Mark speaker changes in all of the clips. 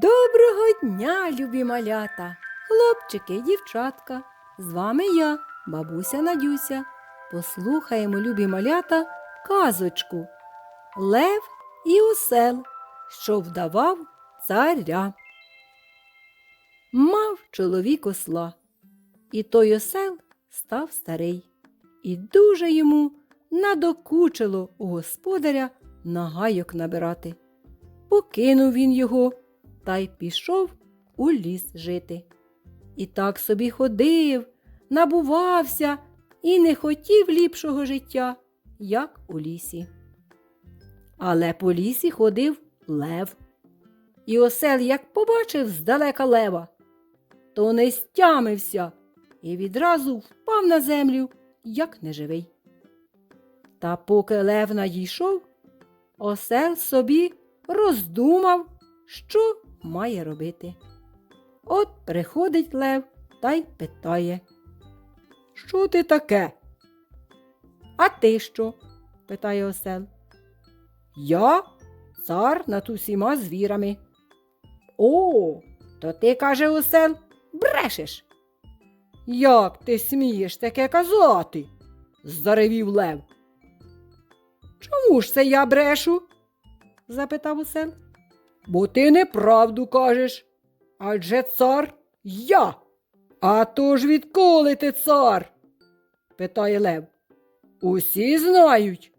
Speaker 1: Доброго дня, любі малята, хлопчики і дівчатка. З вами я, бабуся Надюся. Послухаємо, любі малята, казочку Лев і осел, що вдавав царя. Мав чоловік осла, і той осел став старий, і дуже йому надокучило у господаря нагайок набирати. Покинув він його та й пішов у ліс жити. І так собі ходив, набувався і не хотів ліпшого життя, як у лісі. Але по лісі ходив лев. І осел, як побачив здалека лева, то не стямився і відразу впав на землю, як неживий. Та поки лев надійшов, осел собі роздумав, що має робити. От приходить лев та й питає. Що ти таке? А ти що? питає осел. Я цар над усіма звірами. О, то ти, каже осел, брешеш. Як ти смієш таке казати? заревів лев. Чому ж це я брешу? запитав осел. Бо ти неправду кажеш. Адже цар я. А то ж відколи ти цар? питає Лев. Усі знають,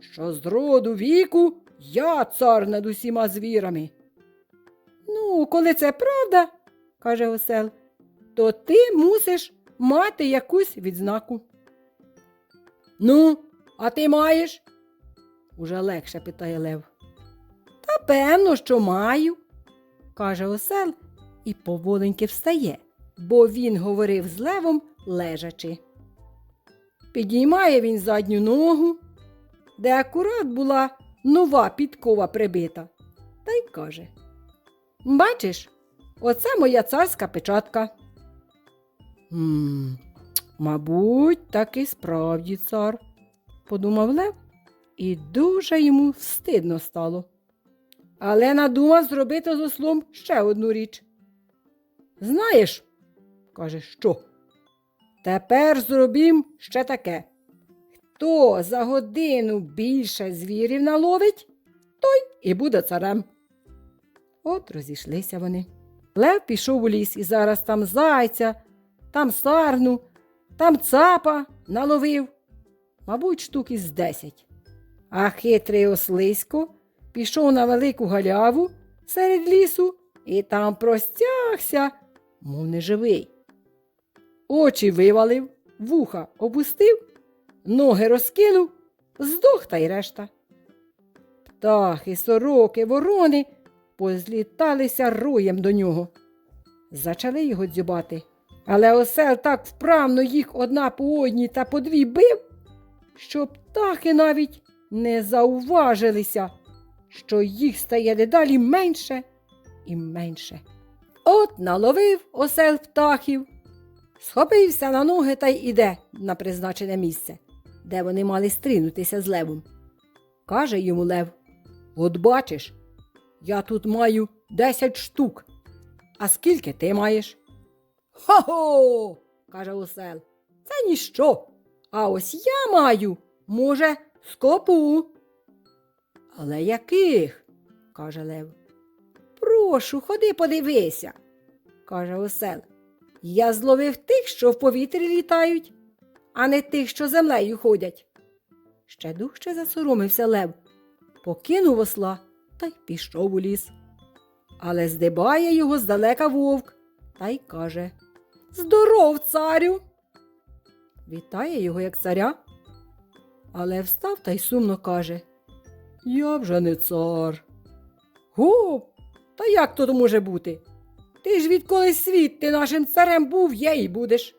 Speaker 1: що з роду віку я цар над усіма звірами. Ну, коли це правда, каже осел, то ти мусиш мати якусь відзнаку. Ну, а ти маєш? Уже легше питає Лев. Та певно, що маю, каже осел і поволеньки встає, бо він говорив з левом лежачи. Підіймає він задню ногу, де акурат була нова підкова прибита, та й каже: Бачиш, оце моя царська печатка. «М, Мабуть, так і справді цар, подумав Лев, і дуже йому встидно стало. Але надумав зробити з ослом ще одну річ. Знаєш, каже, що? Тепер зробім ще таке. Хто за годину більше звірів наловить, той і буде царем. От розійшлися вони. Лев пішов у ліс і зараз там зайця, там сарну, там цапа наловив, мабуть, штук із десять. А хитрий ослисько пішов на велику галяву серед лісу і там простягся, мов неживий. Очі вивалив, вуха опустив, ноги розкинув, здох та й решта. Птахи, сороки, ворони позліталися роєм до нього. Зачали його дзюбати, але осел так вправно їх одна по одній та по дві бив, що птахи навіть не зауважилися, що їх стає дедалі менше і менше. От наловив осел птахів, схопився на ноги та й іде на призначене місце, де вони мали стрінутися з левом. Каже йому лев: От бачиш, я тут маю десять штук. А скільки ти маєш? Хо-хо, каже осел. Це ніщо. А ось я маю, може, скопу. Але яких? каже Лев. Прошу, ходи подивися, каже осел. Я зловив тих, що в повітрі літають, а не тих, що землею ходять. Ще дужче засоромився Лев, покинув осла та й пішов у ліс. Але здибає його здалека вовк та й каже Здоров, царю. Вітає його, як царя. Але встав та й сумно каже Я вже не цар. Го, та як то може бути? Ти ж відколи світ ти нашим царем був, є і будеш.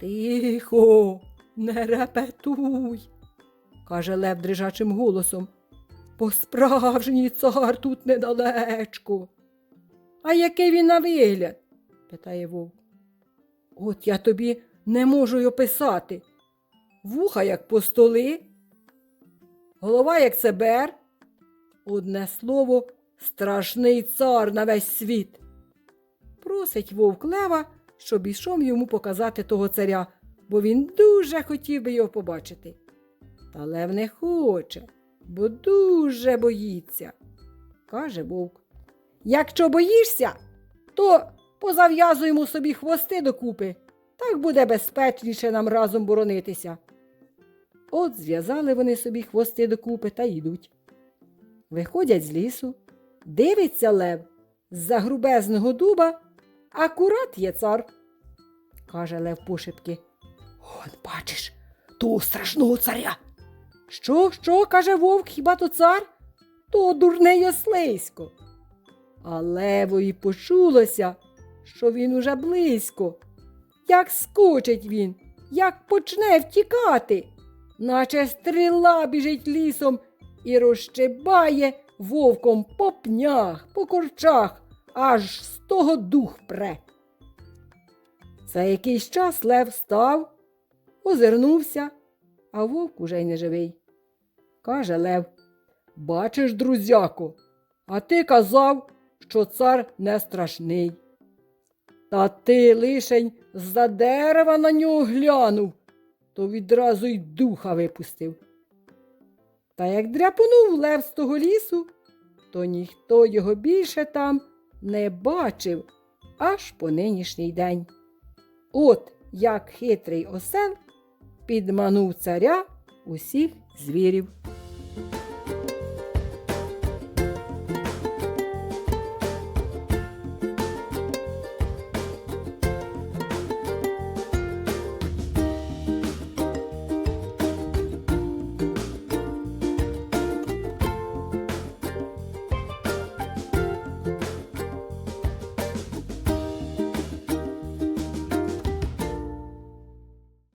Speaker 1: Тихо, не репетуй, каже Лев дрижачим голосом. Бо справжній цар тут недалечко. А який він на вигляд? питає вовк. От я тобі не можу й описати. Вуха, як постоли, голова, як цебер. Одне слово, страшний цар на весь світ. Просить вовк лева, щоб ішов йому показати того царя, бо він дуже хотів би його побачити. Та лев не хоче, бо дуже боїться. Каже вовк. Якщо боїшся, то позав'язуємо собі хвости докупи. Так буде безпечніше нам разом боронитися. От зв'язали вони собі хвости докупи та йдуть. Виходять з лісу, дивиться лев з-за грубезного дуба, акурат є цар. Каже лев пошепки. От бачиш, того страшного царя. Що, що, каже вовк, хіба то цар? То дурне яслисько. А левові почулося, що він уже близько. Як скочить він, як почне втікати, наче стріла біжить лісом і розщебає вовком по пнях, по корчах, аж з того дух пре. За якийсь час лев став, озирнувся, а вовк уже й не живий. Каже лев, бачиш, друзяко, а ти казав, що цар не страшний. Та ти лишень з-за дерева на нього глянув, то відразу й духа випустив. Та як дряпонув лев з того лісу, то ніхто його більше там не бачив аж по нинішній день. От як хитрий осел підманув царя усіх звірів.